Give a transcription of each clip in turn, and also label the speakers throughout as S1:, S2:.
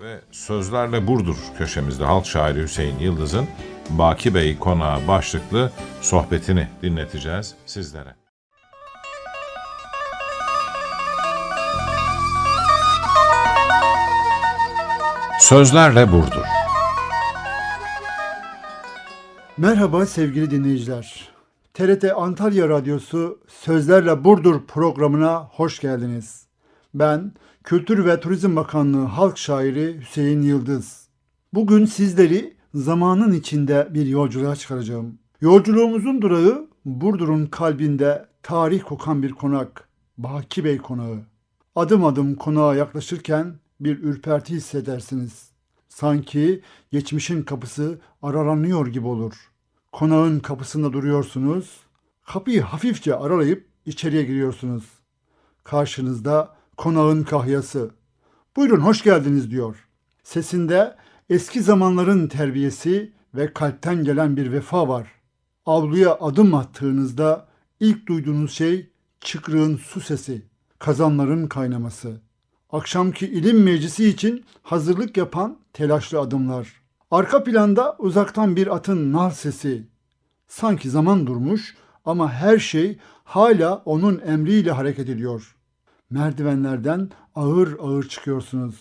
S1: Ve Sözlerle Burdur köşemizde halk şairi Hüseyin Yıldız'ın Baki Bey konağı başlıklı sohbetini dinleteceğiz sizlere. Sözlerle Burdur.
S2: Merhaba sevgili dinleyiciler. TRT Antalya Radyosu Sözlerle Burdur programına hoş geldiniz. Ben Kültür ve Turizm Bakanlığı halk şairi Hüseyin Yıldız. Bugün sizleri zamanın içinde bir yolculuğa çıkaracağım. Yolculuğumuzun durağı Burdur'un kalbinde tarih kokan bir konak, Baki Bey Konağı. Adım adım konağa yaklaşırken bir ürperti hissedersiniz. Sanki geçmişin kapısı aralanıyor gibi olur. Konağın kapısında duruyorsunuz. Kapıyı hafifçe aralayıp içeriye giriyorsunuz. Karşınızda konağın kahyası. Buyurun hoş geldiniz diyor. Sesinde eski zamanların terbiyesi ve kalpten gelen bir vefa var. Avluya adım attığınızda ilk duyduğunuz şey çıkrığın su sesi, kazanların kaynaması. Akşamki ilim meclisi için hazırlık yapan telaşlı adımlar. Arka planda uzaktan bir atın nal sesi. Sanki zaman durmuş ama her şey hala onun emriyle hareket ediyor. Merdivenlerden ağır ağır çıkıyorsunuz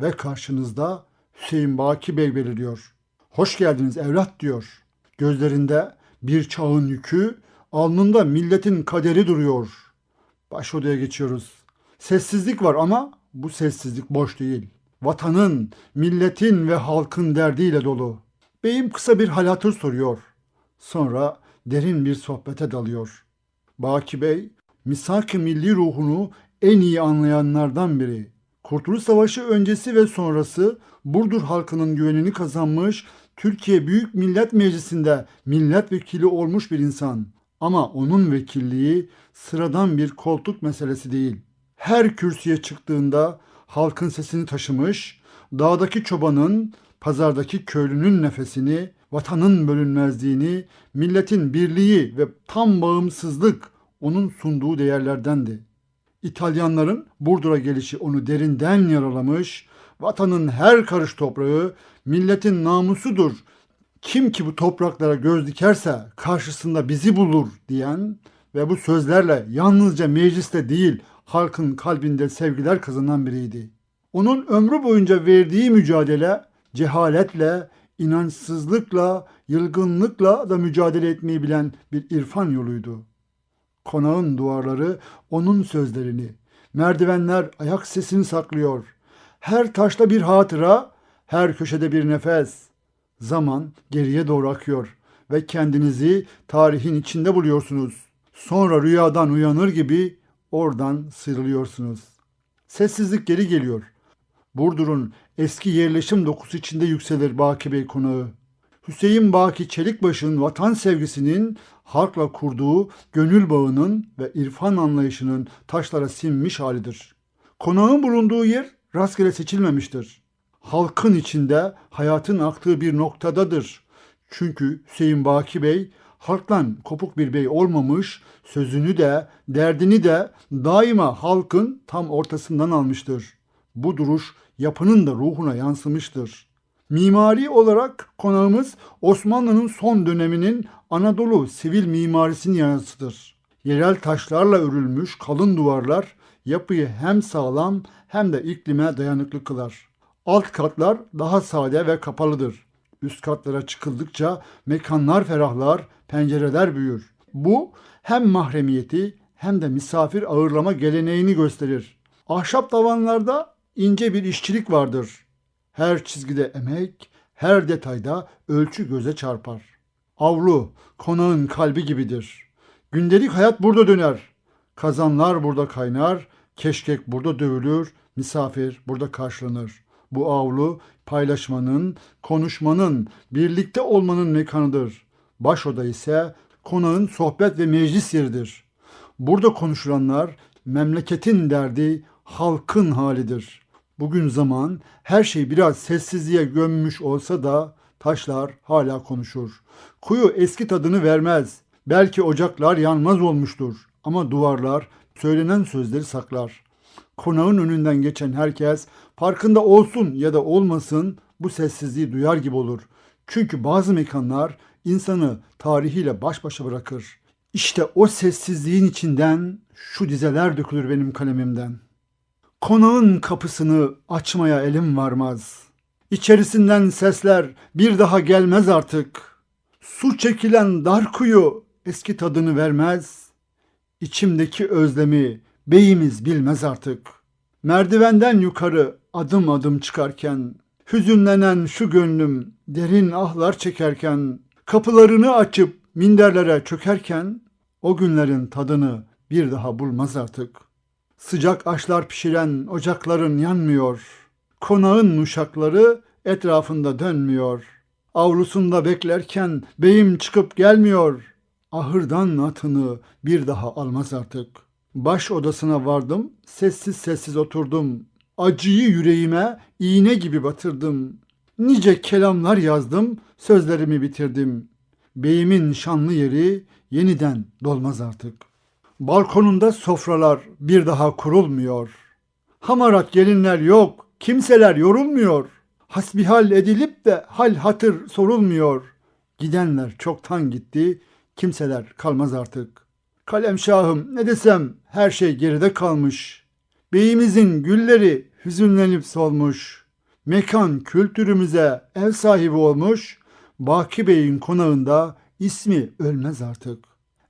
S2: ve karşınızda Hüseyin Baki Bey beliriyor. Hoş geldiniz evlat diyor. Gözlerinde bir çağın yükü, alnında milletin kaderi duruyor. Baş odaya geçiyoruz. Sessizlik var ama bu sessizlik boş değil. Vatanın, milletin ve halkın derdiyle dolu. Beyim kısa bir hal hatır soruyor. Sonra derin bir sohbete dalıyor. Baki Bey, misak-ı milli ruhunu en iyi anlayanlardan biri. Kurtuluş Savaşı öncesi ve sonrası Burdur halkının güvenini kazanmış, Türkiye Büyük Millet Meclisi'nde milletvekili olmuş bir insan. Ama onun vekilliği sıradan bir koltuk meselesi değil. Her kürsüye çıktığında halkın sesini taşımış, dağdaki çobanın, pazardaki köylünün nefesini, vatanın bölünmezliğini, milletin birliği ve tam bağımsızlık onun sunduğu değerlerdendi. İtalyanların Burdur'a gelişi onu derinden yaralamış, vatanın her karış toprağı milletin namusudur. Kim ki bu topraklara göz dikerse karşısında bizi bulur diyen ve bu sözlerle yalnızca mecliste değil halkın kalbinde sevgiler kazanan biriydi. Onun ömrü boyunca verdiği mücadele cehaletle, inançsızlıkla, yılgınlıkla da mücadele etmeyi bilen bir irfan yoluydu. Konağın duvarları onun sözlerini, merdivenler ayak sesini saklıyor. Her taşta bir hatıra, her köşede bir nefes. Zaman geriye doğru akıyor ve kendinizi tarihin içinde buluyorsunuz. Sonra rüyadan uyanır gibi oradan sıyrılıyorsunuz. Sessizlik geri geliyor. Burdur'un eski yerleşim dokusu içinde yükselir Baki Bey konağı. Hüseyin Baki Çelikbaş'ın vatan sevgisinin halkla kurduğu gönül bağının ve irfan anlayışının taşlara sinmiş halidir. Konağın bulunduğu yer rastgele seçilmemiştir. Halkın içinde hayatın aktığı bir noktadadır. Çünkü Hüseyin Baki Bey halktan kopuk bir bey olmamış, sözünü de, derdini de daima halkın tam ortasından almıştır. Bu duruş yapının da ruhuna yansımıştır. Mimari olarak konağımız Osmanlı'nın son döneminin Anadolu sivil mimarisini yansıtır. Yerel taşlarla örülmüş kalın duvarlar yapıyı hem sağlam hem de iklime dayanıklı kılar. Alt katlar daha sade ve kapalıdır. Üst katlara çıkıldıkça mekanlar ferahlar, pencereler büyür. Bu hem mahremiyeti hem de misafir ağırlama geleneğini gösterir. Ahşap tavanlarda ince bir işçilik vardır. Her çizgide emek, her detayda ölçü göze çarpar. Avlu, konağın kalbi gibidir. Gündelik hayat burada döner. Kazanlar burada kaynar, keşkek burada dövülür, misafir burada karşılanır. Bu avlu paylaşmanın, konuşmanın, birlikte olmanın mekanıdır. Başoda ise konağın sohbet ve meclis yeridir. Burada konuşulanlar memleketin derdi, halkın halidir. Bugün zaman her şey biraz sessizliğe gömmüş olsa da taşlar hala konuşur. Kuyu eski tadını vermez. Belki ocaklar yanmaz olmuştur ama duvarlar söylenen sözleri saklar. Konağın önünden geçen herkes farkında olsun ya da olmasın bu sessizliği duyar gibi olur. Çünkü bazı mekanlar insanı tarihiyle baş başa bırakır. İşte o sessizliğin içinden şu dizeler dökülür benim kalemimden. Konağın kapısını açmaya elim varmaz. İçerisinden sesler bir daha gelmez artık. Su çekilen dar kuyu eski tadını vermez. İçimdeki özlemi beyimiz bilmez artık. Merdivenden yukarı adım adım çıkarken, hüzünlenen şu gönlüm derin ahlar çekerken, kapılarını açıp minderlere çökerken, o günlerin tadını bir daha bulmaz artık. Sıcak aşlar pişiren ocakların yanmıyor. Konağın uşakları etrafında dönmüyor. Avlusunda beklerken beyim çıkıp gelmiyor. Ahırdan atını bir daha almaz artık. Baş odasına vardım, sessiz sessiz oturdum. Acıyı yüreğime iğne gibi batırdım. Nice kelamlar yazdım, sözlerimi bitirdim. Beyimin şanlı yeri yeniden dolmaz artık. Balkonunda sofralar bir daha kurulmuyor. Hamarat gelinler yok, kimseler yorulmuyor. Hasbihal edilip de hal hatır sorulmuyor. Gidenler çoktan gitti, kimseler kalmaz artık. Kalem şahım ne desem her şey geride kalmış. Beyimizin gülleri hüzünlenip solmuş. Mekan kültürümüze ev sahibi olmuş. Baki Bey'in konağında ismi ölmez artık.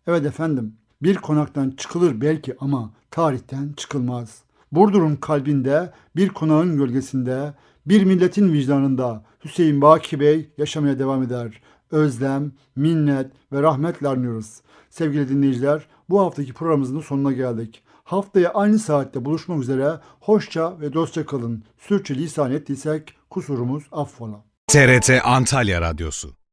S2: Evet efendim, bir konaktan çıkılır belki ama tarihten çıkılmaz. Burdur'un kalbinde, bir konağın gölgesinde, bir milletin vicdanında Hüseyin Baki Bey yaşamaya devam eder. Özlem, minnet ve rahmetle anıyoruz. Sevgili dinleyiciler, bu haftaki programımızın sonuna geldik. Haftaya aynı saatte buluşmak üzere hoşça ve dostça kalın. Sürçü lisan ettiysek kusurumuz affola.
S3: TRT Antalya Radyosu